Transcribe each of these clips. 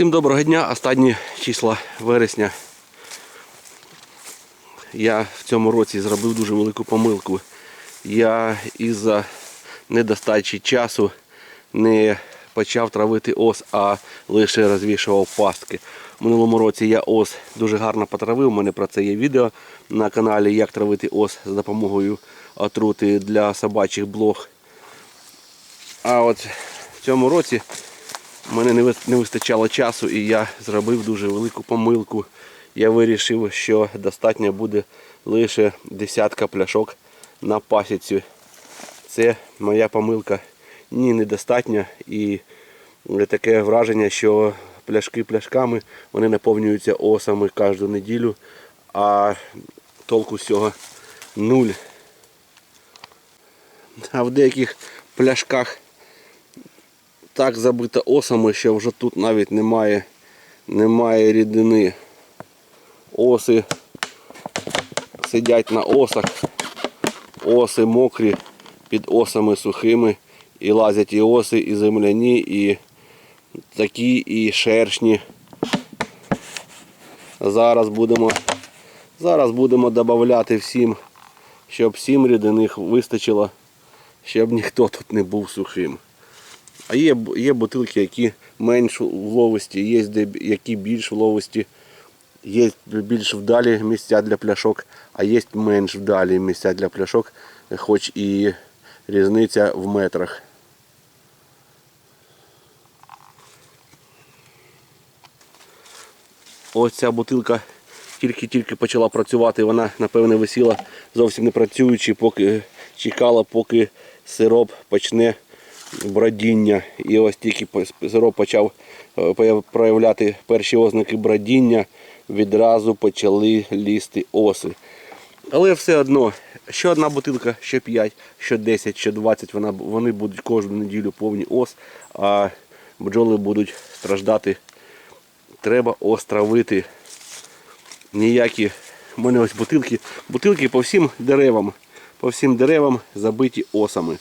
Всім доброго дня. Останні числа вересня. Я в цьому році зробив дуже велику помилку. Я із-за недостачі часу не почав травити ос, а лише розвішував пастки. В минулому році я ос дуже гарно потравив. У мене про це є відео на каналі, як травити ос з допомогою отрути для собачих блог. А от в цьому році мене не вистачало часу і я зробив дуже велику помилку. Я вирішив, що достатньо буде лише десятка пляшок на пасіці. Це моя помилка. Ні, недостатньо. І таке враження, що пляшки пляшками вони наповнюються осами кожну неділю, а толку з цього нуль. А в деяких пляшках так забита осами, що вже тут навіть немає, немає рідини. Оси сидять на осах, оси мокрі, під осами сухими. І лазять і оси, і земляні, і такі, і шершні. Зараз будемо, зараз будемо додавати всім, щоб всім рідиних вистачило, щоб ніхто тут не був сухим. А є, є бутилки, які менш вловисті, є де, які більш вловисті, є більш вдалі місця для пляшок, а є менш вдалі місця для пляшок, хоч і різниця в метрах. Ось ця бутилка тільки-тільки почала працювати, вона, напевне, висіла зовсім не працюючи, поки чекала, поки сироп почне бродіння. І ось тільки сироп почав е, проявляти перші ознаки бродіння, відразу почали лізти оси. Але все одно, що одна бутилка, що 5, що 10, що 20, вона, вони будуть кожну неділю повні ос, а бджоли будуть страждати. Треба остравити. Ніякі. У мене ось бутилки. Бутилки по всім деревам. По всім деревам забиті осами.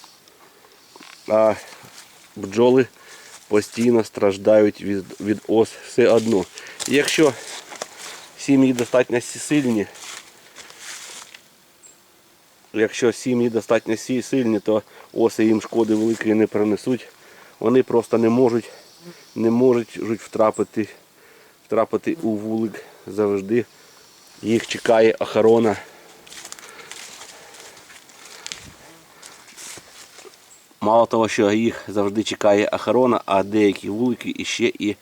А бджоли постійно страждають від, від ос все одно. Якщо сім'ї достатньо сильні, якщо сім'ї достатньо сильні, то оси їм шкоди великої не принесуть. Вони просто не можуть, не можуть жуть втрапити, втрапити у вулик завжди. Їх чекає охорона. Мало того, що їх завжди чекає охорона, а деякі вулики іще і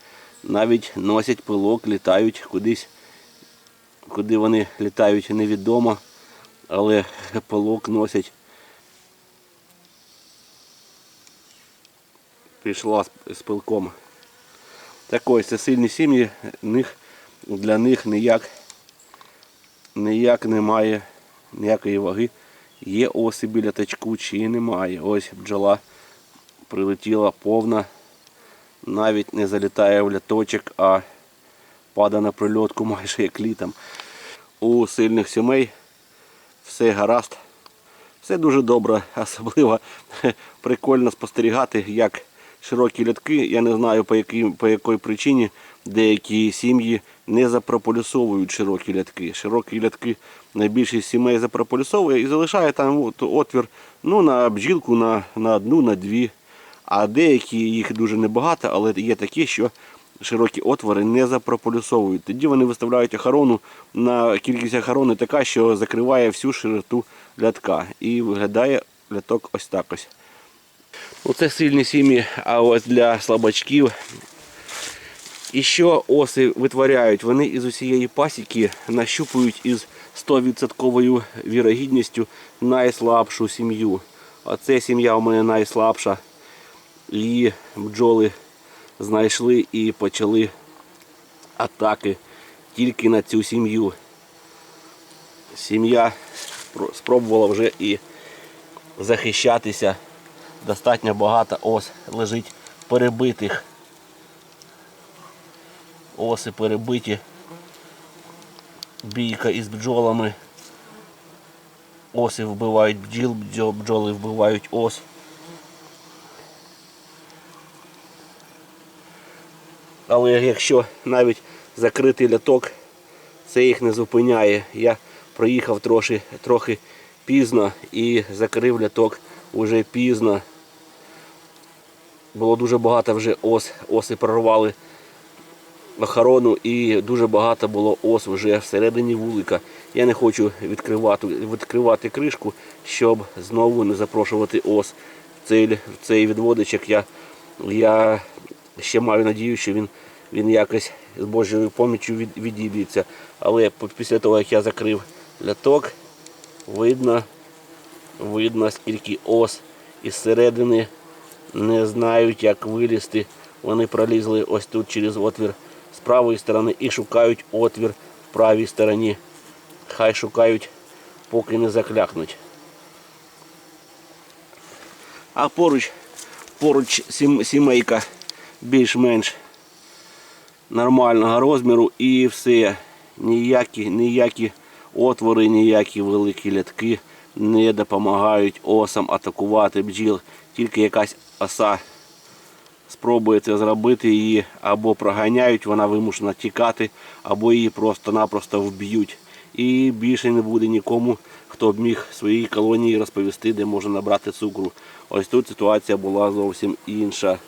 навіть носять пилок, літають кудись, куди вони літають невідомо, але пилок носять. Пішла з, пилком. Так ось, це сильні сім'ї, для них ніяк, ніяк немає ніякої ваги. Є оси біля тачку чи немає. Ось бджола прилетіла повна, навіть не залітає в ляточок, а падає на прильотку майже як літом. У сильних сімей все гаразд. Все дуже добре, особливо прикольно спостерігати, як широкі лятки, я не знаю по якій, по якій причині деякі сім'ї не запрополісовують широкі лятки. Широкі лятки найбільшість сімей запрополісовує і залишає там от, отвір ну, на бджілку, на, на одну, на дві. А деякі їх дуже небагато, але є такі, що широкі отвори не запрополісовують. Тоді вони виставляють охорону на кількість охорони така, що закриває всю широту лятка. І виглядає ляток ось так ось. Оце сильні сім'ї, а ось для слабачків. І що оси витворяють? Вони із усієї пасіки нащупують із 100% вірогідністю найслабшу сім'ю. Оце сім'я у мене найслабша. Її бджоли знайшли і почали атаки тільки на цю сім'ю. Сім'я спробувала вже і захищатися. Достатньо багато ос лежить перебитих. Оси перебиті. Бійка із бджолами. Оси вбивають бджіл, бджоли вбивають ос. Але якщо навіть закритий ляток, це їх не зупиняє. Я проїхав трохи, трохи пізно і закрив ляток уже пізно. Було дуже багато вже ос, оси прорвали охорону і дуже багато було ос вже всередині вулика. Я не хочу відкривати, відкривати кришку, щоб знову не запрошувати ос. Цей, цей відводичок я, я ще маю надію, що він, він якось з Божою поміччю від, відіб'ється. Але після того, як я закрив ляток, видно, видно, скільки ос із середини не знають, як вилізти. Вони пролізли ось тут через отвір з правої сторони і шукають отвір в правій стороні. Хай шукають, поки не заклякнуть. А поруч, поруч сімейка більш-менш нормального розміру і все. Ніякі, ніякі отвори, ніякі великі лятки не допомагають осам атакувати бджіл. Тільки якась оса спробує це зробити, її або проганяють, вона вимушена тікати, або її просто-напросто вб'ють. І більше не буде нікому, хто б міг своїй колонії розповісти, де можна набрати цукру. Ось тут ситуація була зовсім інша.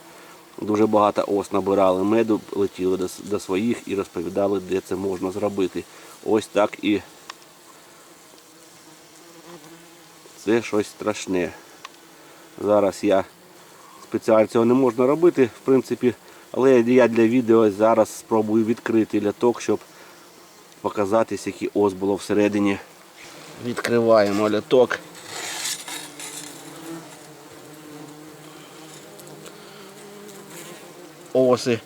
Дуже багато ос набирали меду, летіли до, своїх і розповідали, де це можна зробити. Ось так і це щось страшне. Зараз я спеціально цього не можна робити, в принципі, але я для відео зараз спробую відкрити ляток, щоб показати, який ос було всередині. Відкриваємо ляток. Оси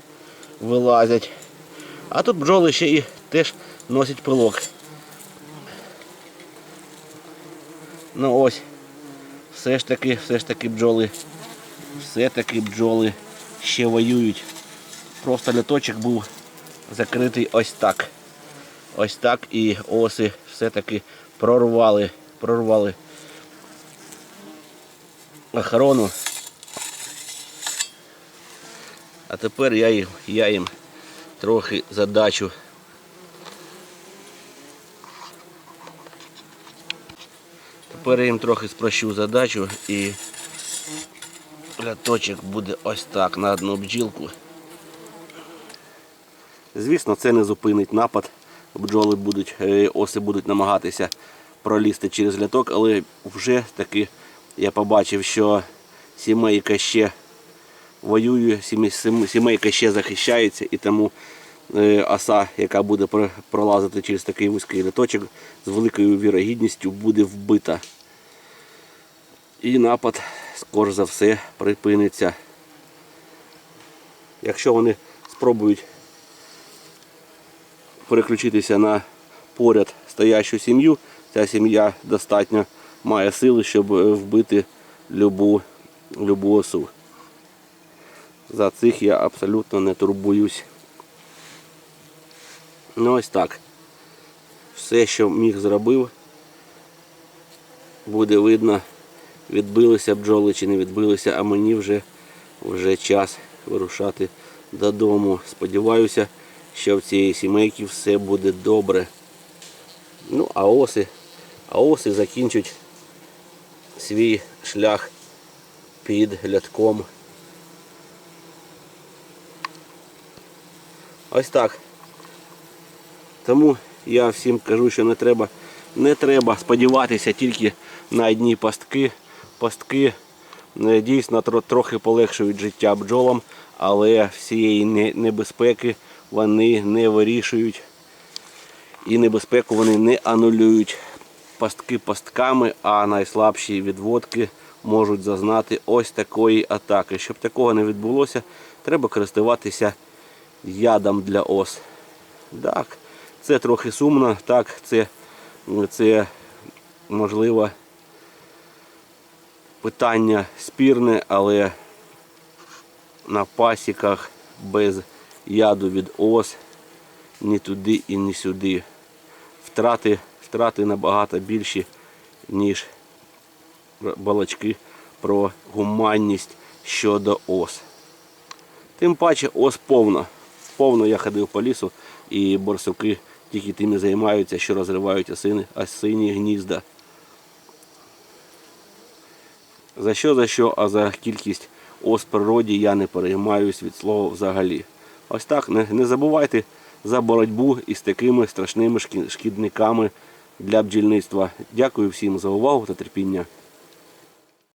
вилазять. А тут бджоли ще і теж носять пилок. Ну ось, все ж таки, все ж таки бджоли, все таки бджоли ще воюють. Просто ляточок був закритий ось так. Ось так і оси все-таки прорвали, прорвали охорону. А тепер я їм, я їм трохи задачу. Тепер я їм трохи спрощу задачу і ляточок буде ось так на одну бджілку. Звісно, це не зупинить напад. Бджоли будуть, е, оси будуть намагатися пролізти через ляток, але вже таки я побачив, що сімейка ще воює, сімейка ще захищається і тому е, оса, яка буде пролазити через такий вузький ляточок, з великою вірогідністю буде вбита. І напад, скорш за все, припиниться. Якщо вони спробують переключитися на поряд стоящу сім'ю, ця сім'я достатньо має сили, щоб е, вбити любу, любу осу. За цих я абсолютно не турбуюсь. Ну ось так. Все, що міг зробив, буде видно, відбилися бджоли чи не відбилися, а мені вже, вже час вирушати додому. Сподіваюся, що в цієї сімейки все буде добре. Ну, а оси, а оси закінчать свій шлях під глядком. Ось так. Тому я всім кажу, що не треба, не треба сподіватися тільки на одні пастки. Пастки е, дійсно трохи полегшують життя бджолам, але всієї небезпеки вони не вирішують і небезпеку вони не анулюють пастки пастками, а найслабші відводки можуть зазнати ось такої атаки. Щоб такого не відбулося, треба користуватися ядом для ос. Так, це трохи сумно, так, це, це можливо питання спірне, але на пасіках без яду від ос ні туди і ні сюди. Втрати, втрати набагато більші, ніж балачки про гуманність щодо ос. Тим паче ос повно. повно я ходив по лісу, і борсуки тільки тим і займаються, що розривають осини, осині гнізда. За що, за що, а за кількість ос природі я не переймаюсь від слова взагалі. Ось так, не, не забувайте за боротьбу із такими страшними шкі- шкідниками для бджільництва. Дякую всім за увагу та терпіння.